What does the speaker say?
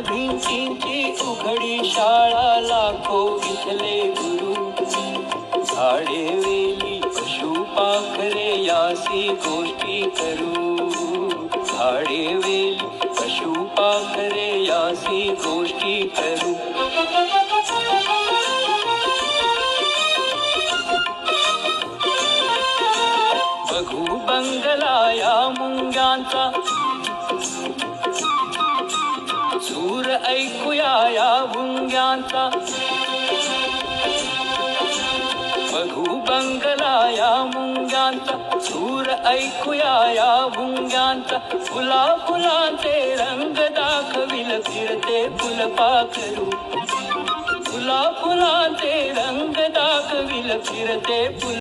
भिंतींची उघडी शाळा लाखो इथले गुरु झाडे वेली पशु पाखरे यासी गोष्टी करू. झाडे वेली पशु यासी गोष्टी करू. बघू बंगला या मुंग्यांचा. ऐकूया या भुंग्यांचा. बघू बंगला या मुंग्यांचा. सूर ऐकूया या भुंग्यांचा. फुला फुलांचे रंग दाखविल फिरते फुलपाखरू फुला फुलांचे रंग दाखविल फिरते फुल